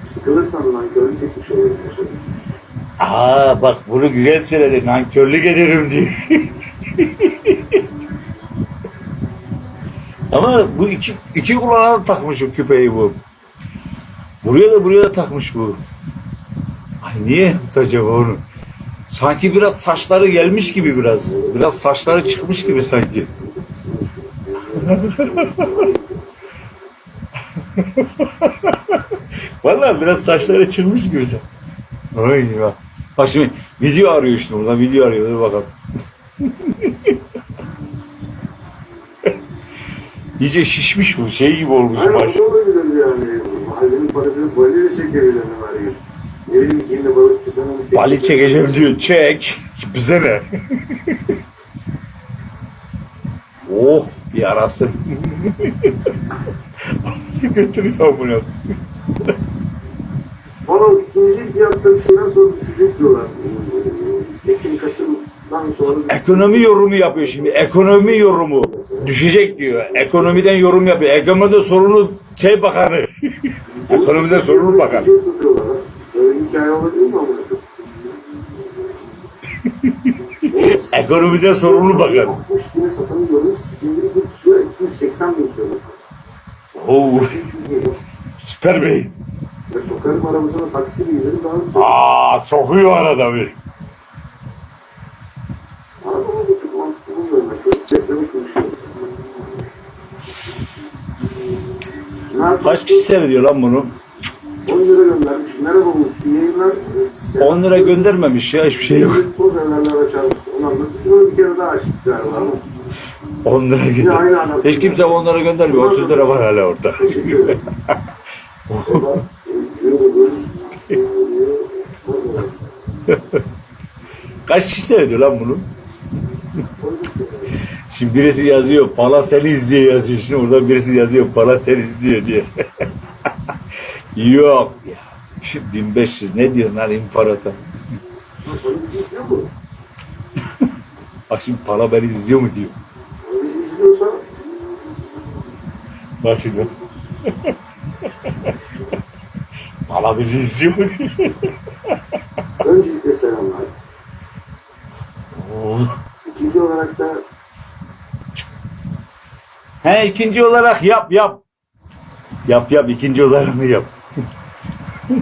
Sıkılırsan nankörlük etmiş olabilirsin. Aa bak bunu güzel söyledi. Nankörlük ederim diyor. Ama bu iki, iki kulağına da takmış o küpeyi bu. Buraya da buraya da takmış bu. Ay niye yaptı acaba onu? Sanki biraz saçları gelmiş gibi biraz. Biraz saçları çıkmış gibi sanki. Vallahi biraz saçları çıkmış gibi. sanki. Ay ya. Bak şimdi video arıyor işte burada video arıyor. Dur bakalım. İyice şişmiş bu şey gibi olmuş Hayır baş. da olabilir yani. Mahallenin parasını Bali'de çekebilirdim her gün. Ne bileyim kimle balıkçı sana bir Bali çekeceğim diyor. Çek. Bize ne? oh yarasın. Götürüyor bunu. Şeyden sonra düşecek diyorlar. Ekim Kasım'dan sonra Ekonomi yorumu yapıyor şimdi. Ekonomi yorumu. Düşecek diyor. Ekonomiden yorum yapıyor. Ekonomide sorunu şey bakanı. Ekonomiden sorunu bakan. Şey satıyorlar. Böyle hikaye olabilir mi amına koyayım? Ekonomiden sorumlu bakan. 60 bine satanı gördüm. Sikimleri bir kilo 280 bin kilo. Oo, 200 lira. süper bey. Ve sokarım arabasına taksi bindirim daha güzel. Aa, sokuyor arada bir. Araba da çok mantıklı bulmuyorum ben. Çok beslemek konuşuyorum. Kaç kişi seyrediyor lan bunu? 10 lira göndermiş. Merhaba Umut. İyi yayınlar. Sen- 10 lira göndermemiş ya hiçbir şey yok. Toz evlerler açar mısın? Anlat. Biz onu bir kere daha açtık galiba ama. 10 lira adam. Hiç kimse 10 lira göndermiyor. 30 lira var hala orada. Sedat, Kaç kişi seyrediyor lan bunu? Şimdi birisi yazıyor pala seni izliyor yazıyor. Şimdi oradan birisi yazıyor pala seni izliyor diye. Yok ya. Şu 1500 ne diyorsun lan imparator? Bak şimdi pala beni izliyor mu diyor. İzliyorsa Bak şimdi. Diyor. öncelikle selamlar. Oo. İkinci olarak da He ikinci olarak yap yap. Yap yap ikinci olanı yap.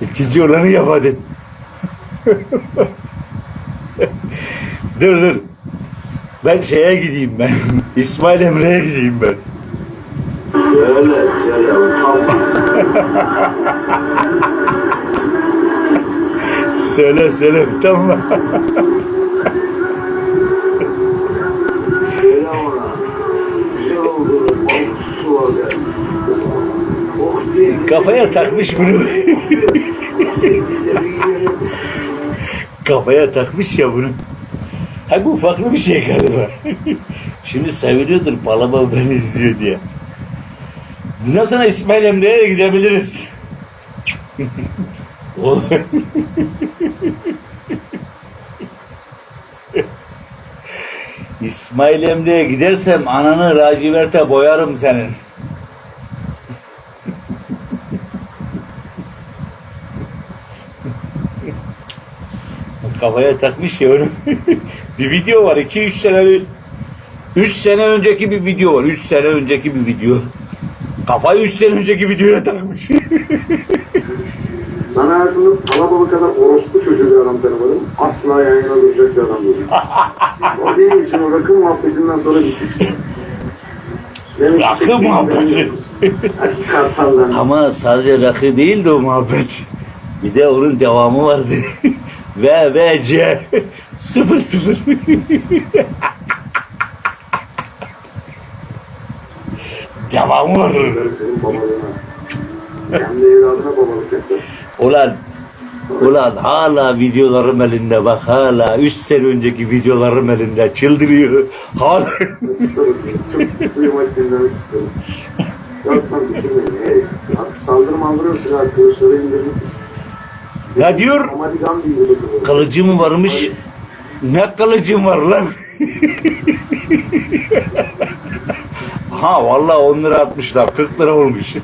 ikinci olanı yap hadi. dur dur. Ben şeye gideyim ben. İsmail Emre'ye gideyim ben. Şöyle şöyle utanma. Söyle söyle tamam mı? Şöyle ona. Güzel oldu. Su. Kafaya takmış bunu. Kafaya takmış ya bunu. Ha bu farklı bir şey galiba. Şimdi seviniyordur balama beni izliyor diye. Bundan sonra İsmail Emre'ye de gidebiliriz. İsmail Emre'ye gidersem ananı laciverte boyarım senin. Kafaya takmış ya onu. bir video var 2-3 sene 3 sene önceki bir video var. 3 sene önceki bir video. Kafayı 3 sene önceki videoya takmış. Ben hayatımda Alabama kadar orospu çocuğu bir adam tanımadım. Asla yan yana duracak bir adam değilim. o benim için o rakı muhabbetinden sonra bitmişti. Demek Rakı muhabbeti. Erkek kartallar. Ama sadece rakı değildi o muhabbet. Bir de onun devamı vardı. V V C 0 0 Devamı var. Babalığına. Kendi evladına babalık yaptı. Ulan Ulan hala videolarım elinde bak hala 3 sene önceki videolarım elinde çıldırıyor. Hala duymak dinlemek istedim. Yok lan düşünmeyin. Hey, artık saldırı maldırı yok. Güzel kılıçları indirdik biz. Ya diyor kılıcım varmış. Ne kılıcım var lan? Ha vallahi 10 lira atmışlar. 40 lira olmuş.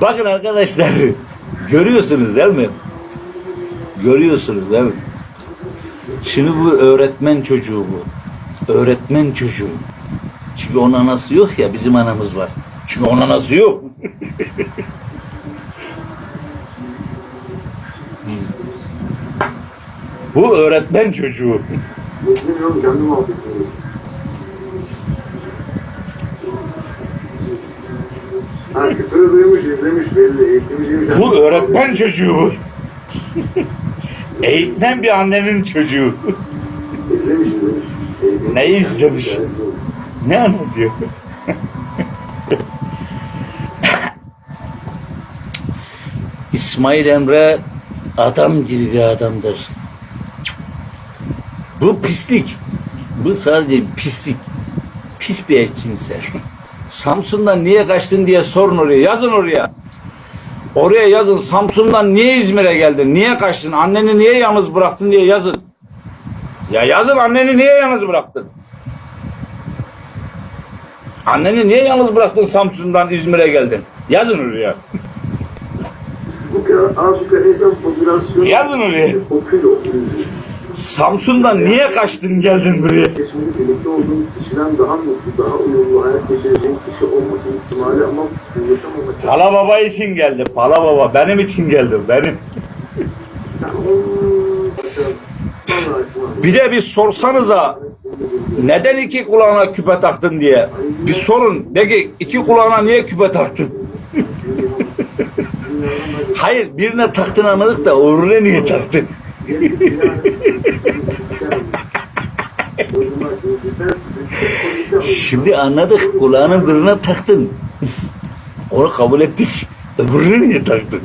Bakın arkadaşlar. Görüyorsunuz değil mi? Görüyorsunuz değil mi? Şimdi bu öğretmen çocuğu bu. Öğretmen çocuğu. Çünkü onun anası yok ya bizim anamız var. Çünkü onun anası yok. bu öğretmen çocuğu. Ha küfürü duymuş, izlemiş belli. Eğitimciymiş. Bu öğretmen çocuğu. Eğitmen bir annenin çocuğu. İzlemiş, izlemiş. Eğitim- Neyi izlemiş? Ne anlatıyor? İsmail Emre adam gibi bir adamdır. Bu pislik. Bu sadece pislik. Pis bir eşcinsel. Samsun'dan niye kaçtın diye sorun oraya. Yazın oraya. Oraya yazın. Samsun'dan niye İzmir'e geldin? Niye kaçtın? Anneni niye yalnız bıraktın diye yazın. Ya yazın anneni niye yalnız bıraktın? Anneni niye yalnız bıraktın Samsun'dan İzmir'e geldin? Yazın oraya. Bu kadar, abi insan popülasyonu... Yazın oraya. Samsun'dan niye kaçtın geldin buraya? Seçmeli birlikte olduğun kişiden daha mutlu, daha uyumlu hayat geçireceğin kişi olması ihtimali ama yaşamamak için. Pala Baba için geldi. Pala Baba benim için geldi. Benim. Sen. Bir de bir sorsanıza neden iki kulağına küpe taktın diye. Bir sorun. De ki iki kulağına niye küpe taktın? Hayır birine taktın anladık da öbürüne niye taktın? Şimdi anladık kulağının birine taktın. Onu kabul ettik. Öbürüne niye taktın?